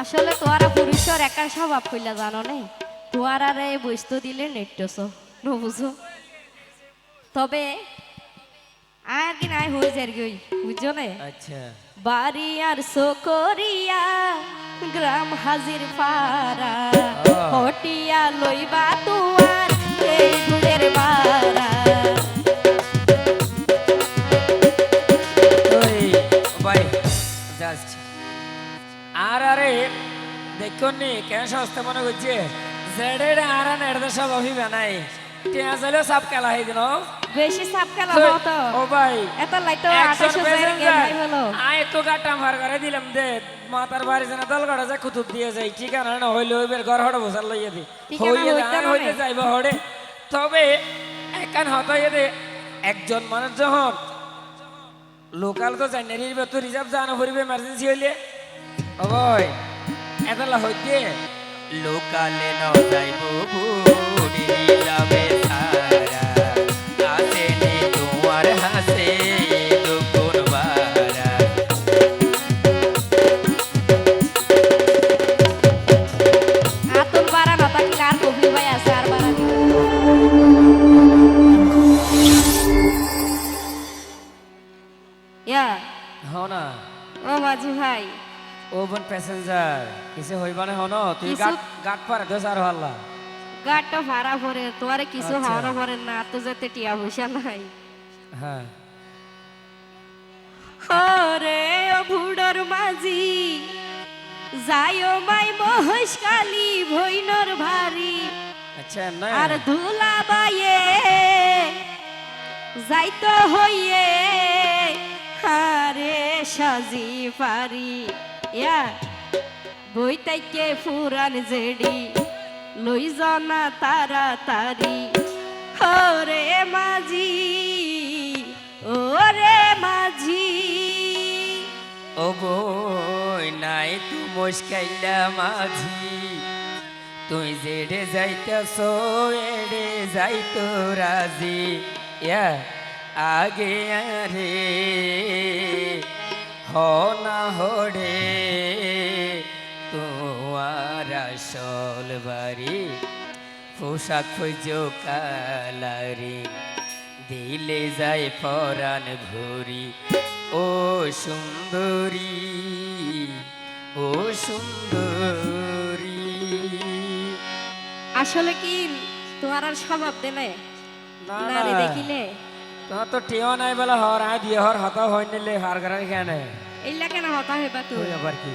আসলে তোয়ারা পুরুষের একা স্বভাব কইলা জানো নে তোয়ারারে বইস্ত দিলে নেট্টস বুঝো? তবে আর কি নাই হয়ে যার গই বুঝছ নে আচ্ছা। বাড়ি আর সকরিয়া গ্রাম হাজির। হটিয়া লইবা এই নি কেন সস্তা মনে করছে? জেডে আর নেড়ে সব অভিবে নাই। টিয়া চাইলেও সাপ খেলা হয়ে দিন বেশি সাপ খেলা হতো। ও ভাই এত লাইতো আঠাশো জায়গা passenger, ভাই হলো আয় তো গাটা মার করে দিলাম দে। মাতার বাড়ি জানা দল গড়া যায় কুতুব দিয়ে যাই ঠিকানা না হইলে হইবের ঘর হড়ে বসার লইয়া দি। হইয়ে হইতে না হইতে। যাইব হড়ে। তবে একান হত হইয়ে দে। একজন মানুষ যখন লোকাল তো জানি রিজার্ভ তো রিজার্ভ জানো পড়বে এমার্জেন্সি হইলে। ও এতলা হইতে লোকালে ন যাইব যাবে তুই গাট গাট পারে দোস আর হল্লা গাড়টা ভাড়া পরে তোমারে কিছু আচ্ছা। পরে না তো যেতে টিয়া পয়সা নাই। হ্যাঁ। ভুডর মাঝি যাইও মাই মহেশ ভৈনর ভারী। আচ্ছা না আর ধুলা বাইয়ে যাইতো হইয়ে হারে সাজি পারি। ইয়া। বইতাইকে ফুরান জেডি লই জনা তাড়াতাড়ি ওরে মাঝি ওরে মাঝি ও বই নাই তু মুশকাইলা মাঝি তুই যেড়ে যাইতেছ এড়ে যাইতো রাজি ইয়া আগে হ না হড়ে তোমার আসল বাড়ি পোশাক খুঁজো কালারি দিলে যায় পরাণ ভরি ও সুন্দরী ও সুন্দরী। আসলে কি তোমার আর স্বভাব না নারী দেখিলে? তোমার তো টেও নাই বলে হর আয় দিয়ে হর হতা হয় নিলে হার ঘরের কেন। এইলা কেন হতা হইবা তুই আবার কি?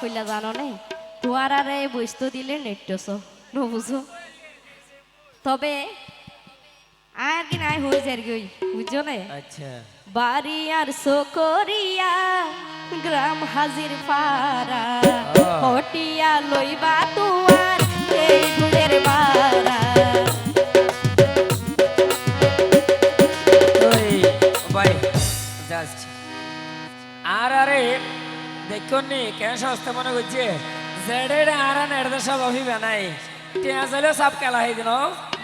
কইলা জানো নে এই বস্তু দিলে নেট্টস বুঝো? তবে আর কি নাই হয়ে যার গই বুঝছ নে আচ্ছা। বাড়ি আর সকরিয়া গ্রাম হাজির পাড়া। হটিয়া লইবা তোয়ার এই নি কেন সস্তা মনে করছে? জেডে আর নেড়ে সব অভিবে নাই। টিয়া চাইলেও সাপ খেলা হয়ে দিন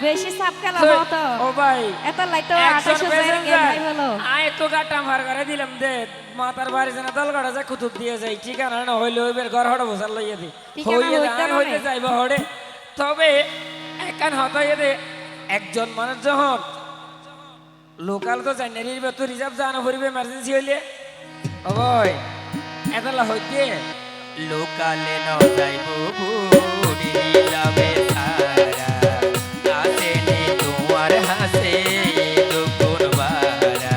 বেশি সাপ খেলা তো- হতো। ও ভাই এত লাইতো একজন আঠাশো passenger, ভাই হলো আয় তো গাটা ভার করে দিলাম দে। মাতার বাড়ি যেন দল গড়া যায় কুতুব দিয়ে যাই ঠিকানা না হইলে ওইবার ঘর হড়ে বসার লইয়া দি। হইয়ে হইতে না হইতে। যাইব হড়ে। তবে একান হতাইয়ে দে। একজন মানুষ যখন লোকাল তো জানি না তো রিজার্ভ জানা পড়বে এমার্জেন্সি হইলে। ও এতলা হইতে? লোকালে ন যাইব বুড়ি যাবে সারা। আসেনি তোমার হাসে না।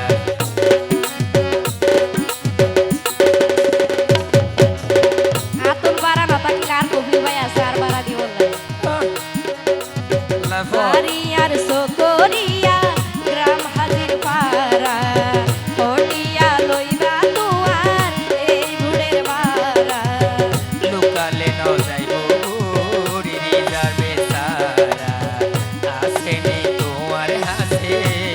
আর আর হাসে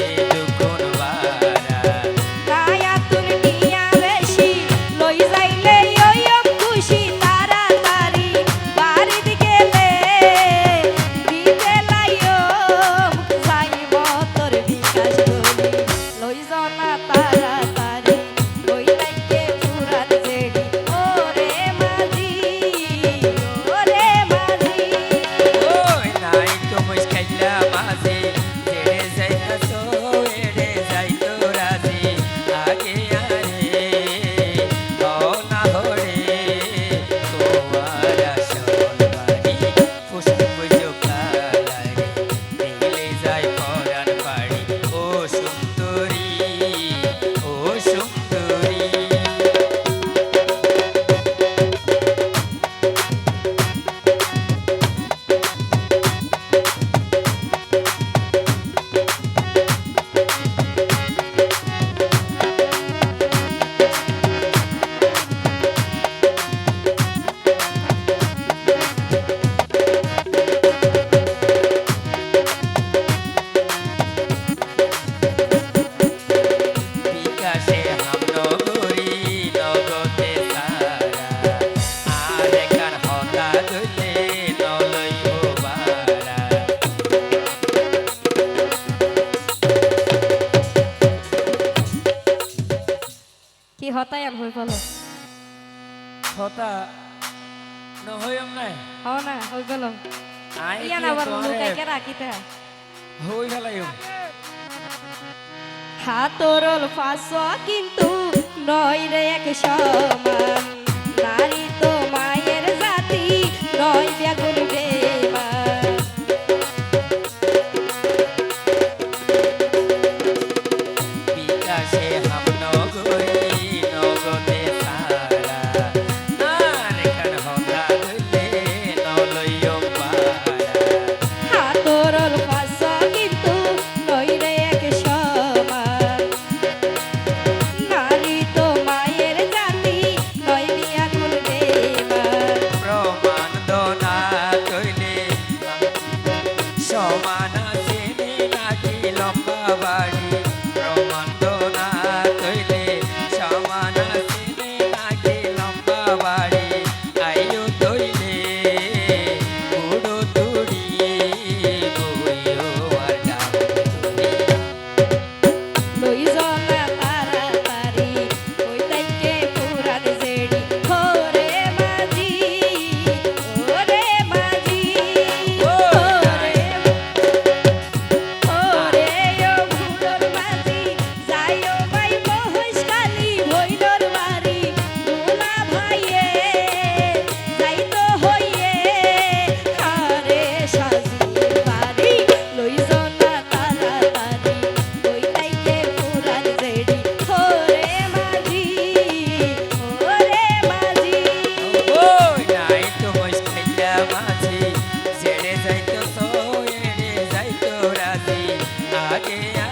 হও না হই রাখিতে হই ফেলাইম হাতরল ফাঁস কিন্তু নয় রে এক সমান নারী তো মায়ের জাতি নয় ব্যাগুন আগে